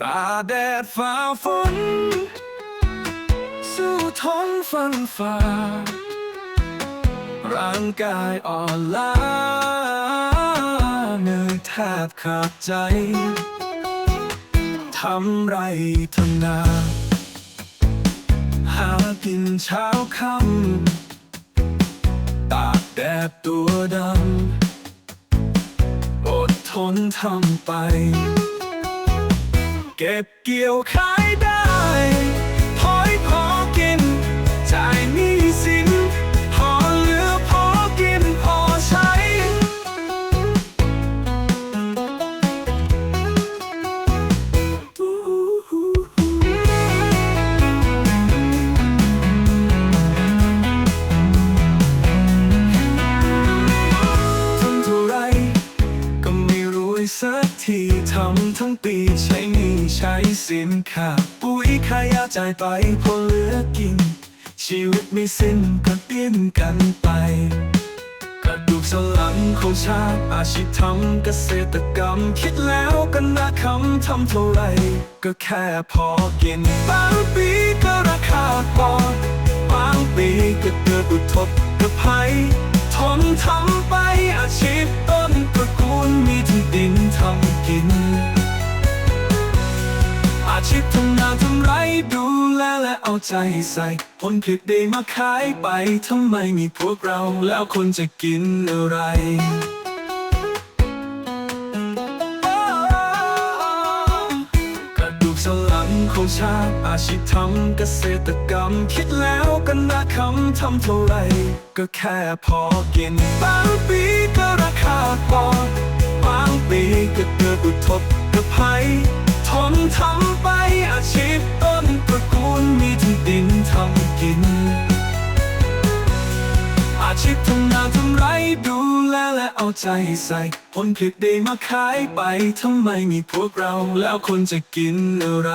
ฝ่าแดดฝ่าฝน สู้ท้องฟันฝ่า ร่างกายอ่อนล้าเหนื่อยแทบขาดใจ ทำไรทำนา หากินเช้าค่ำตากแดดตัวดำอดทนทำไป เก็บเกี่ยวขายได้พอยพอกิน จ่ายหนี้สิน พอเหลือพอกินพอใช้ ทำเท่าไรก็ไม่รวยสัก ทำทั้งปีใช้หนี้ใช้สินค่าปุ๋ยค่ายาจ่ายไปพอเหลือกิน ชีวิตไม่สิ้นก็ดิ้นกันไปกระดูกสันหลังของชาติอาชีพทำเกษตรกรรม คิดแล้วก็น่าคำทำเท่าไร ก็แค่พอกินบางปีก็ราคาพอบางปีก็เกิดอุทกภัยทนทำ ชีพทำนาทำไรดูแลและเอาใจใส่ ผลผลิตได้มาขายไปทำไมมีพวกเราแล้วคนจะกินอะไรกระดูกสันหลังของชาติอาชีพทำเกษตรกรรม คิดแล้วก็น่าคำทำเท่าไร ก็แค่พอกินบางปีก็ราคาพอบางปีก็เกิดอุทกภัย ทำไปอาชีพต้นตระกูลมีที่ดินทำกิน อาชีพทำนาทำไรดูแลและเอาใจใส่ผลผลิตได้มาขายไปทำไมมีพวกเราแล้วคนจะกินอะไร